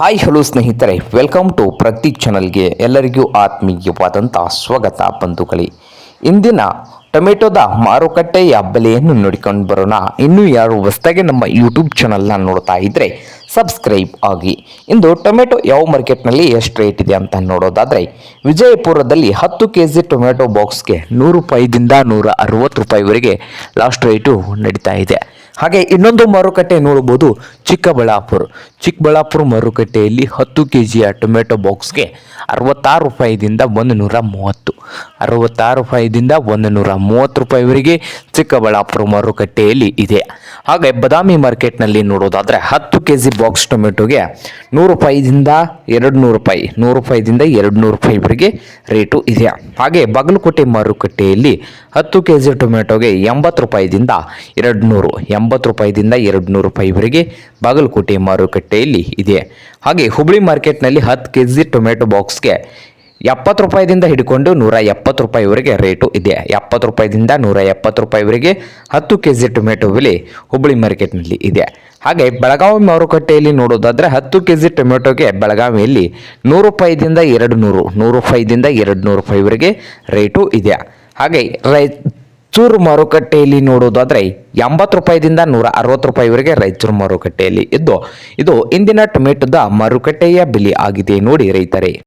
Hi hello ಸ್ನೇಹಿತರೆ. Welcome to Prateek ಚಾನಲ್ಗೆ ಎಲ್ಲರಿಗೂ ಆತ್ಮೀಯವಾದಂಥ ಸ್ವಾಗತ, ಬಂಧುಗಳೇ. ಇಂದಿನ ಟೊಮೆಟೊದ ಮಾರುಕಟ್ಟೆಯ ಬೆಲೆಯನ್ನು ನೋಡಿಕೊಂಡು ಬರೋಣ. ಇನ್ನೂ ಯಾರು ಹೊಸದಾಗಿ ನಮ್ಮ ಯೂಟ್ಯೂಬ್ ಚಾನಲ್ನ ನೋಡ್ತಾ ಇದ್ದರೆ ಸಬ್ಸ್ಕ್ರೈಬ್ ಆಗಿ. ಇಂದು ಟೊಮೆಟೊ ಯಾವ ಮಾರ್ಕೆಟ್ನಲ್ಲಿ ಎಷ್ಟು ರೇಟ್ ಇದೆ ಅಂತ ನೋಡೋದಾದರೆ, ವಿಜಯಪುರದಲ್ಲಿ ಹತ್ತು ಕೆ ಜಿ ಟೊಮೆಟೊ ಬಾಕ್ಸ್ಗೆ ನೂರು ರೂಪಾಯಿದಿಂದ ನೂರ ಅರವತ್ತು ರೂಪಾಯಿವರೆಗೆ ಲಾಸ್ಟ್ ರೇಟು ನಡೀತಾ ಇದೆ. ಹಾಗೆ ಇನ್ನೊಂದು ಮಾರುಕಟ್ಟೆ ನೋಡಬಹುದು ಚಿಕ್ಕಬಳ್ಳಾಪುರ. ಚಿಕ್ಕಬಳ್ಳಾಪುರ ಮಾರುಕಟ್ಟೆಯಲ್ಲಿ ಹತ್ತು ಕೆ ಜಿಯ ಟೊಮೆಟೊ ಬಾಕ್ಸ್ಗೆ ಅರವತ್ತಾರು ರೂಪಾಯಿದಿಂದ ಒಂದು ನೂರ ಮೂವತ್ತು. ಅರವತ್ತಾರು ರೂಪಾಯಿದಿಂದ ಒಂದು ನೂರ ಮೂವತ್ತು ರೂಪಾಯಿವರೆಗೆ ಚಿಕ್ಕಬಳ್ಳಾಪುರ ಮಾರುಕಟ್ಟೆಯಲ್ಲಿ ಇದೆ. ಹಾಗೆ ಬದಾಮಿ ಮಾರ್ಕೆಟ್ನಲ್ಲಿ ನೋಡೋದಾದರೆ ಹತ್ತು ಕೆ ಜಿ ಬಾಕ್ಸ್ ಟೊಮೆಟೊಗೆ ನೂರು ರೂಪಾಯಿದಿಂದ ಎರಡು ನೂರು ರೂಪಾಯಿ, ನೂರು ರೂಪಾಯಿದಿಂದ ಎರಡು ನೂರು ರೂಪಾಯಿವರೆಗೆ ರೇಟು ಇದೆ. ಹಾಗೆ ಬಾಗಲಕೋಟೆ ಮಾರುಕಟ್ಟೆಯಲ್ಲಿ ಹತ್ತು ಕೆ ಜಿ ಟೊಮೆಟೊಗೆ ಎಂಬತ್ತು ರೂಪಾಯಿದಿಂದ ಎರಡು ನೂರು ಎಂಬತ್ತು ರೂಪಾಯಿದಿಂದ ಎರಡು ನೂರು ರೂಪಾಯಿವರೆಗೆ ಬಾಗಲಕೋಟೆ ಮಾರುಕಟ್ಟೆಯಲ್ಲಿ ಇದೆ. ಹಾಗೆ ಹುಬ್ಳಿ ಮಾರ್ಕೆಟ್ನಲ್ಲಿ ಹತ್ತು ಕೆ ಜಿ ಟೊಮೆಟೊ ಬಾಕ್ಸ್ಗೆ ಎಪ್ಪತ್ತು ರೂಪಾಯಿದಿಂದ ಹಿಡ್ಕೊಂಡು ನೂರ ಎಪ್ಪತ್ತು ರೂಪಾಯಿವರೆಗೆ ರೇಟು ಇದೆ. ಎಪ್ಪತ್ತು ರೂಪಾಯಿದಿಂದ ನೂರ ಎಪ್ಪತ್ತು ರೂಪಾಯಿವರೆಗೆ ಹತ್ತು ಕೆ ಜಿ ಟೊಮೆಟೊ ಬೆಲೆ ಹುಬ್ಬಳ್ಳಿ ಮಾರ್ಕೆಟ್ನಲ್ಲಿ ಇದೆ. ಹಾಗೆ ಬೆಳಗಾವಿ ಮಾರುಕಟ್ಟೆಯಲ್ಲಿ ನೋಡೋದಾದರೆ ಹತ್ತು ಕೆ ಜಿ ಟೊಮೆಟೊಗೆ ಬೆಳಗಾವಿಯಲ್ಲಿ ನೂರು ರೂಪಾಯಿದಿಂದ ಎರಡು ನೂರು ನೂರು ರೂಪಾಯಿದಿಂದ ಎರಡು ನೂರು ರೂಪಾಯಿವರೆಗೆ ರೇಟು ಇದೆ. ಹಾಗೆ ರಾಯಚೂರು ಮಾರುಕಟ್ಟೆಯಲ್ಲಿ ನೋಡೋದಾದರೆ ಎಂಬತ್ತು ರೂಪಾಯಿದಿಂದ ನೂರ ಅರವತ್ತು ರೂಪಾಯಿವರೆಗೆ ರಾಯಚೂರು ಮಾರುಕಟ್ಟೆಯಲ್ಲಿ ಇದ್ದು, ಇದು ಇಂದಿನ ಟೊಮೆಟೊದ ಮಾರುಕಟ್ಟೆಯ ಬೆಲೆ ಆಗಿದೆ ನೋಡಿ ರೈತರೇ.